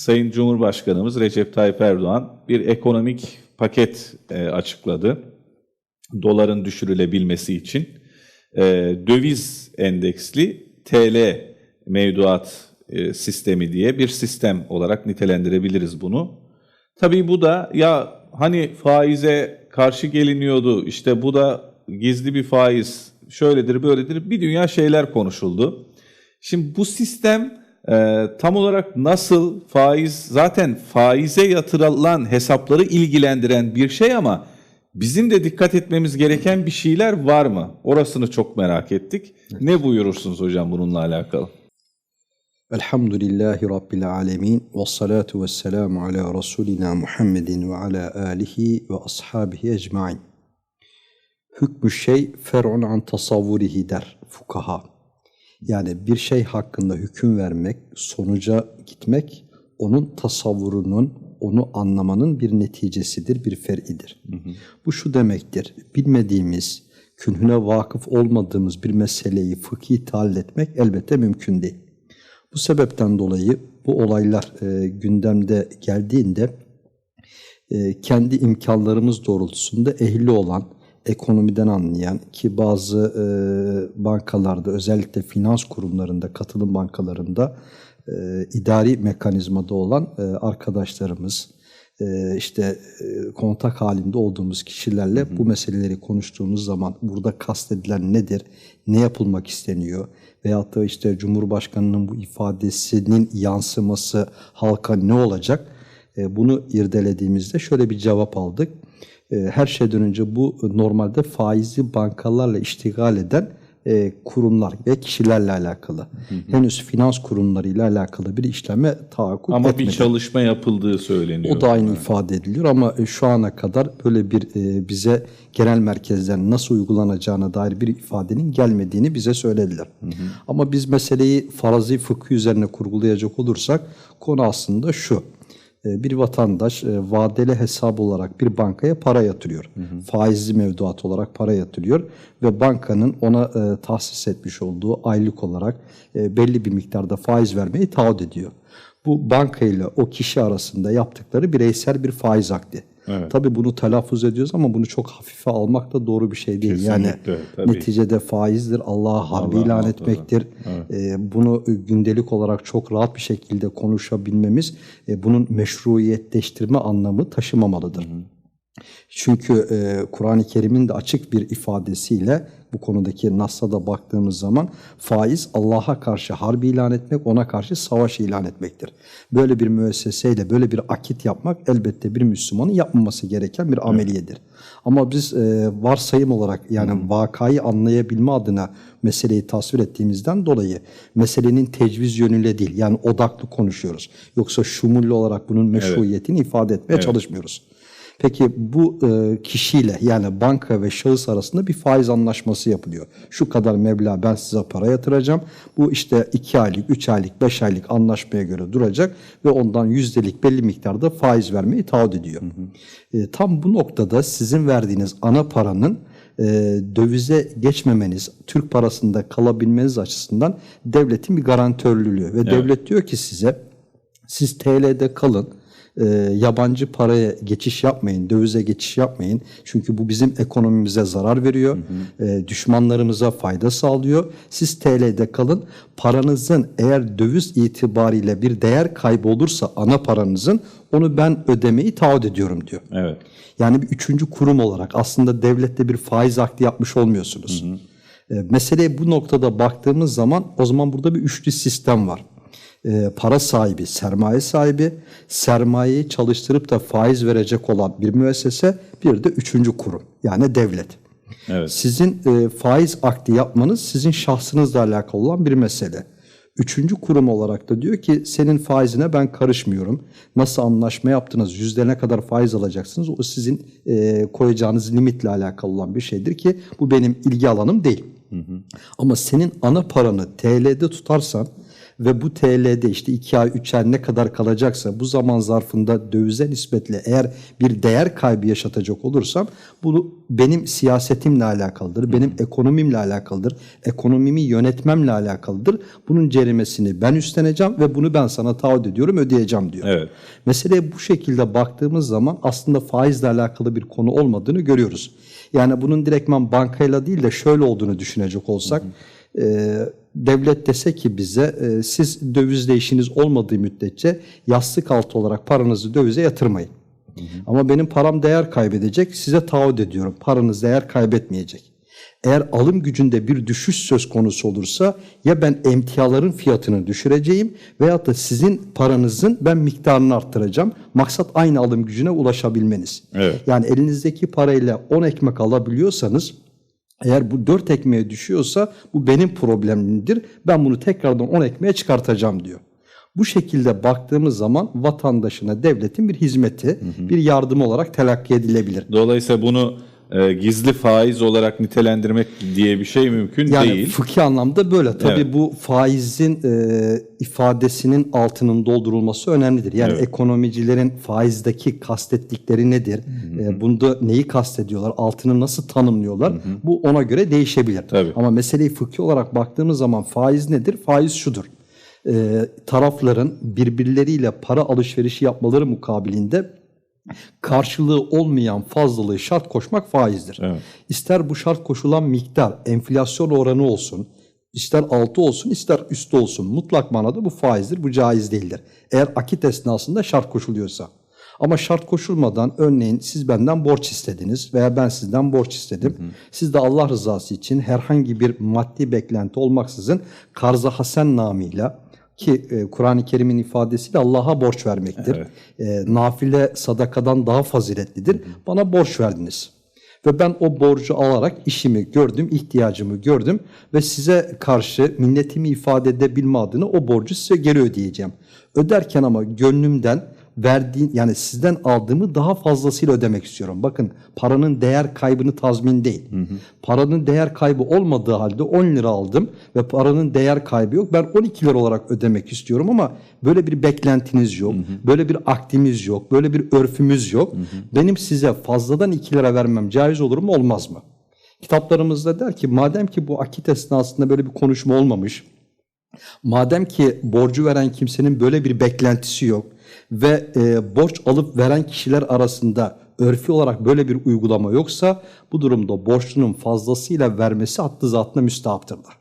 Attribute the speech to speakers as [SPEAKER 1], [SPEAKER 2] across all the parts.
[SPEAKER 1] Sayın Cumhurbaşkanımız Recep Tayyip Erdoğan bir ekonomik paket e, açıkladı. Doların düşürülebilmesi için e, döviz endeksli TL mevduat e, sistemi diye bir sistem olarak nitelendirebiliriz bunu. Tabii bu da ya hani faize karşı geliniyordu işte bu da gizli bir faiz şöyledir böyledir bir dünya şeyler konuşuldu. Şimdi bu sistem e, tam olarak nasıl faiz zaten faize yatırılan hesapları ilgilendiren bir şey ama bizim de dikkat etmemiz gereken bir şeyler var mı? Orasını çok merak ettik. Ne buyurursunuz hocam bununla alakalı?
[SPEAKER 2] Elhamdülillahi Rabbil alemin ve salatu ve selamu ala Resulina Muhammedin ve ala alihi ve ashabihi ecmain. Hükmü şey fer'un an tasavvurihi der fukaha. Yani bir şey hakkında hüküm vermek, sonuca gitmek onun tasavvurunun, onu anlamanın bir neticesidir, bir fer'idir. Hı hı. Bu şu demektir, bilmediğimiz, künhüne vakıf olmadığımız bir meseleyi fıkhi tahlil etmek elbette mümkün değil. Bu sebepten dolayı bu olaylar e, gündemde geldiğinde e, kendi imkanlarımız doğrultusunda ehli olan, ekonomiden anlayan ki bazı e, bankalarda özellikle finans kurumlarında, katılım bankalarında e, idari mekanizmada olan e, arkadaşlarımız, e, işte e, kontak halinde olduğumuz kişilerle hı hı. bu meseleleri konuştuğumuz zaman burada kastedilen nedir, ne yapılmak isteniyor veyahut da işte Cumhurbaşkanı'nın bu ifadesinin yansıması halka ne olacak? E, bunu irdelediğimizde şöyle bir cevap aldık. E, her şeyden önce bu normalde faizli bankalarla iştigal eden e, kurumlar ve kişilerle alakalı. Hı hı. Henüz finans kurumlarıyla alakalı bir işleme tahakkuk
[SPEAKER 1] ama
[SPEAKER 2] etmedi.
[SPEAKER 1] bir çalışma yapıldığı söyleniyor.
[SPEAKER 2] O da aynı evet. ifade ediliyor ama e, şu ana kadar böyle bir e, bize genel merkezden nasıl uygulanacağına dair bir ifadenin gelmediğini bize söylediler. Hı hı. Ama biz meseleyi farazi fıkhı üzerine kurgulayacak olursak konu aslında şu. E, bir vatandaş e, vadeli hesap olarak bir bankaya para yatırıyor. Hı hı. Faizli mevduat olarak para yatırıyor ve bankanın ona e, tahsis etmiş olduğu aylık olarak belli bir miktarda faiz vermeyi taahhüt ediyor. Bu banka ile o kişi arasında yaptıkları bireysel bir faiz akdi. Evet. Tabii bunu telaffuz ediyoruz ama bunu çok hafife almak da doğru bir şey değil. Kesinlikle, yani tabii. neticede faizdir, Allah'a harbi Allah ilan Allah etmektir. Evet. Ee, bunu gündelik olarak çok rahat bir şekilde konuşabilmemiz e, bunun meşruiyetleştirme anlamı taşımamalıdır. Hı hı. Çünkü e, Kur'an-ı Kerim'in de açık bir ifadesiyle bu konudaki Nas'a da baktığımız zaman faiz Allah'a karşı harbi ilan etmek, ona karşı savaş ilan etmektir. Böyle bir müesseseyle böyle bir akit yapmak elbette bir Müslümanın yapmaması gereken bir ameliyedir. Evet. Ama biz e, varsayım olarak yani hmm. vakayı anlayabilme adına meseleyi tasvir ettiğimizden dolayı meselenin tecviz yönüyle değil yani odaklı konuşuyoruz. Yoksa şumullu olarak bunun meşruiyetini evet. ifade etmeye evet. çalışmıyoruz. Peki bu e, kişiyle yani banka ve şahıs arasında bir faiz anlaşması yapılıyor. Şu kadar meblağ ben size para yatıracağım. Bu işte 2 aylık, 3 aylık, 5 aylık anlaşmaya göre duracak ve ondan yüzdelik belli miktarda faiz vermeyi taahhüt ediyor. Hı hı. E, tam bu noktada sizin verdiğiniz ana paranın e, dövize geçmemeniz, Türk parasında kalabilmeniz açısından devletin bir garantörlülüğü ve evet. devlet diyor ki size siz TL'de kalın e, yabancı paraya geçiş yapmayın, dövize geçiş yapmayın. Çünkü bu bizim ekonomimize zarar veriyor, hı hı. E, düşmanlarımıza fayda sağlıyor. Siz TL'de kalın. Paranızın eğer döviz itibariyle bir değer kaybı olursa ana paranızın onu ben ödemeyi taahhüt ediyorum diyor.
[SPEAKER 1] Evet.
[SPEAKER 2] Yani bir üçüncü kurum olarak aslında devlette bir faiz akdi yapmış olmuyorsunuz. Hı hı. E, meseleye bu noktada baktığımız zaman o zaman burada bir üçlü sistem var e, para sahibi, sermaye sahibi, sermayeyi çalıştırıp da faiz verecek olan bir müessese, bir de üçüncü kurum yani devlet. Evet. Sizin e, faiz akdi yapmanız sizin şahsınızla alakalı olan bir mesele. Üçüncü kurum olarak da diyor ki senin faizine ben karışmıyorum. Nasıl anlaşma yaptınız, yüzlerine kadar faiz alacaksınız. O sizin e, koyacağınız limitle alakalı olan bir şeydir ki bu benim ilgi alanım değil. Hı hı. Ama senin ana paranı TL'de tutarsan ve bu TL'de işte 2 ay 3 ay ne kadar kalacaksa bu zaman zarfında dövize nispetle eğer bir değer kaybı yaşatacak olursam bunu benim siyasetimle alakalıdır, benim ekonomimle alakalıdır, ekonomimi yönetmemle alakalıdır. Bunun cerimesini ben üstleneceğim ve bunu ben sana taahhüt ediyorum ödeyeceğim diyor.
[SPEAKER 1] Evet.
[SPEAKER 2] Meseleye bu şekilde baktığımız zaman aslında faizle alakalı bir konu olmadığını görüyoruz. Yani bunun direktman bankayla değil de şöyle olduğunu düşünecek olsak, e, devlet dese ki bize e, siz dövizle işiniz olmadığı müddetçe yastık altı olarak paranızı dövize yatırmayın. Ama benim param değer kaybedecek, size taahhüt ediyorum. Paranız değer kaybetmeyecek. Eğer alım gücünde bir düşüş söz konusu olursa ya ben emtiaların fiyatını düşüreceğim veyahut da sizin paranızın ben miktarını arttıracağım. Maksat aynı alım gücüne ulaşabilmeniz.
[SPEAKER 1] Evet.
[SPEAKER 2] Yani elinizdeki parayla 10 ekmek alabiliyorsanız eğer bu 4 ekmeğe düşüyorsa bu benim problemimdir. Ben bunu tekrardan 10 ekmeğe çıkartacağım diyor. Bu şekilde baktığımız zaman vatandaşına devletin bir hizmeti, bir yardımı olarak telakki edilebilir.
[SPEAKER 1] Dolayısıyla bunu e, gizli faiz olarak nitelendirmek diye bir şey mümkün
[SPEAKER 2] Yani
[SPEAKER 1] değil.
[SPEAKER 2] fıkhi anlamda böyle. Tabii
[SPEAKER 1] Evet.
[SPEAKER 2] bu faizin e, ifadesinin altının doldurulması önemlidir. Yani ekonomicilerin faizdeki kastettikleri nedir? E, bunda neyi kastediyorlar? Altını nasıl tanımlıyorlar? Bu ona göre değişebilir.
[SPEAKER 1] Tabii.
[SPEAKER 2] Ama meseleyi fıkhi olarak baktığımız zaman faiz nedir? Faiz şudur. E, tarafların birbirleriyle para alışverişi yapmaları mukabilinde karşılığı olmayan fazlalığı şart koşmak faizdir.
[SPEAKER 1] Evet.
[SPEAKER 2] İster bu şart koşulan miktar enflasyon oranı olsun, ister altı olsun, ister üstü olsun. Mutlak manada bu faizdir, bu caiz değildir. Eğer akit esnasında şart koşuluyorsa. Ama şart koşulmadan örneğin siz benden borç istediniz veya ben sizden borç istedim. Siz de Allah rızası için herhangi bir maddi beklenti olmaksızın karza hasen namıyla ki e, Kur'an-ı Kerim'in ifadesiyle Allah'a borç vermektir. E, nafile sadakadan daha faziletlidir. Bana borç verdiniz. Ve ben o borcu alarak işimi gördüm, ihtiyacımı gördüm ve size karşı minnetimi ifade edebilme adına o borcu size geri ödeyeceğim. Öderken ama gönlümden verdiğin yani sizden aldığımı daha fazlasıyla ödemek istiyorum. Bakın paranın değer kaybını tazmin değil. Paranın değer kaybı olmadığı halde 10 lira aldım ve paranın değer kaybı yok. Ben 12 lira olarak ödemek istiyorum ama böyle bir beklentiniz yok. Böyle bir akdimiz yok. Böyle bir örfümüz yok. Benim size fazladan 2 lira vermem caiz olur mu olmaz mı? Kitaplarımızda der ki madem ki bu akit esnasında böyle bir konuşma olmamış, Madem ki borcu veren kimsenin böyle bir beklentisi yok ve e, borç alıp veren kişiler arasında örfi olarak böyle bir uygulama yoksa bu durumda borçlunun fazlasıyla vermesi hattı zatına müstahaptırlar.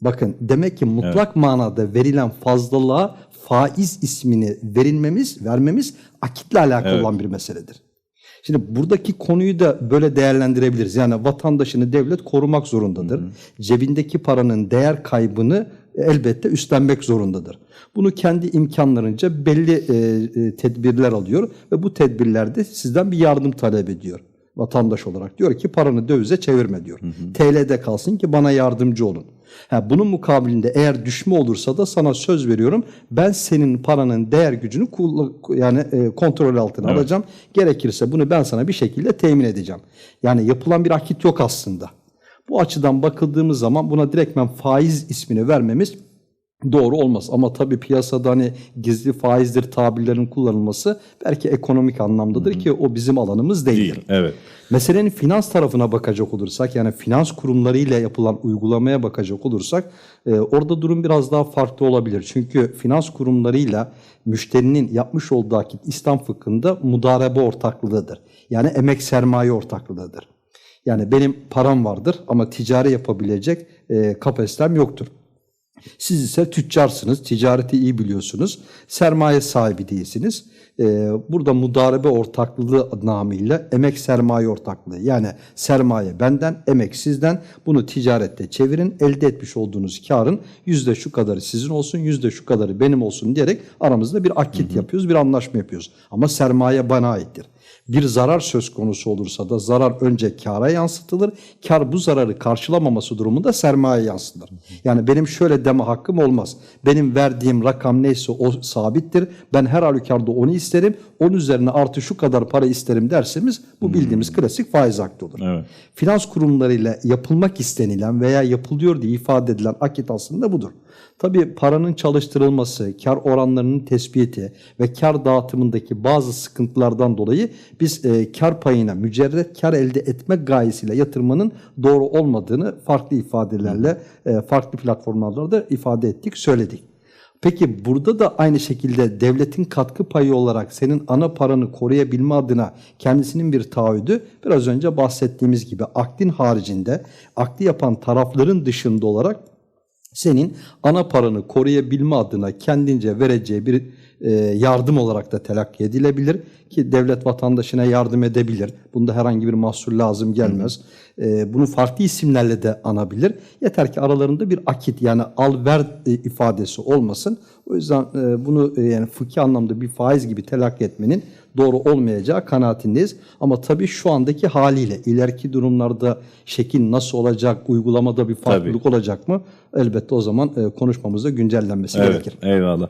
[SPEAKER 2] Bakın demek ki mutlak manada verilen fazlalığa faiz ismini verilmemiz, vermemiz akitle alakalı
[SPEAKER 1] Evet.
[SPEAKER 2] olan bir meseledir. Şimdi buradaki konuyu da böyle değerlendirebiliriz. Yani vatandaşını devlet korumak zorundadır. Cebindeki paranın değer kaybını elbette üstlenmek zorundadır. Bunu kendi imkanlarınca belli e, e, tedbirler alıyor ve bu tedbirlerde sizden bir yardım talep ediyor. Vatandaş olarak diyor ki paranı dövize çevirme diyor. TL'de kalsın ki bana yardımcı olun. Ha, bunun mukabilinde eğer düşme olursa da sana söz veriyorum. Ben senin paranın değer gücünü yani e, kontrol altına alacağım. Gerekirse bunu ben sana bir şekilde temin edeceğim. Yani yapılan bir akit yok aslında. Bu açıdan bakıldığımız zaman buna direktmen faiz ismini vermemiz doğru olmaz. Ama tabii piyasada hani gizli faizdir tabirlerin kullanılması belki ekonomik anlamdadır ki o bizim alanımız değildir.
[SPEAKER 1] Değil. Evet.
[SPEAKER 2] Meselenin finans tarafına bakacak olursak yani finans kurumlarıyla yapılan uygulamaya bakacak olursak e, orada durum biraz daha farklı olabilir. Çünkü finans kurumlarıyla müşterinin yapmış olduğu akit İslam fıkhında mudarebe ortaklığıdır. Yani emek sermaye ortaklığıdır. Yani benim param vardır ama ticari yapabilecek e, kapasitem yoktur. Siz ise tüccarsınız, ticareti iyi biliyorsunuz, sermaye sahibi değilsiniz. Ee, burada mudarebe ortaklığı namıyla emek sermaye ortaklığı yani sermaye benden, emek sizden bunu ticarette çevirin. Elde etmiş olduğunuz karın yüzde şu kadarı sizin olsun, yüzde şu kadarı benim olsun diyerek aramızda bir akit yapıyoruz, bir anlaşma yapıyoruz. Ama sermaye bana aittir. Bir zarar söz konusu olursa da zarar önce kâra yansıtılır. Kar bu zararı karşılamaması durumunda sermaye yansıtılır. Yani benim şöyle deme hakkım olmaz. Benim verdiğim rakam neyse o sabittir. Ben her halükarda onu isterim. Onun üzerine artı şu kadar para isterim dersemiz bu bildiğimiz klasik faiz hakkı olur.
[SPEAKER 1] Evet.
[SPEAKER 2] Finans kurumlarıyla yapılmak istenilen veya yapılıyor diye ifade edilen akit aslında budur. Tabii paranın çalıştırılması, kar oranlarının tespiti ve kar dağıtımındaki bazı sıkıntılardan dolayı biz e, kar payına mücerret kar elde etmek gayesiyle yatırmanın doğru olmadığını farklı ifadelerle e, farklı platformlarda ifade ettik, söyledik. Peki burada da aynı şekilde devletin katkı payı olarak senin ana paranı koruyabilme adına kendisinin bir taahhüdü biraz önce bahsettiğimiz gibi akdin haricinde akdi yapan tarafların dışında olarak senin ana paranı koruyabilme adına kendince vereceği bir yardım olarak da telakki edilebilir ki devlet vatandaşına yardım edebilir. Bunda herhangi bir mahsur lazım gelmez. E, bunu farklı isimlerle de anabilir. Yeter ki aralarında bir akit yani al ver e, ifadesi olmasın. O yüzden e, bunu e, yani fıkhi anlamda bir faiz gibi telakki etmenin doğru olmayacağı kanaatindeyiz. Ama tabii şu andaki haliyle ileriki durumlarda şekil nasıl olacak, uygulamada bir farklılık olacak mı? Elbette o zaman e, konuşmamızda güncellenmesi
[SPEAKER 1] Evet,
[SPEAKER 2] gerekir.
[SPEAKER 1] eyvallah.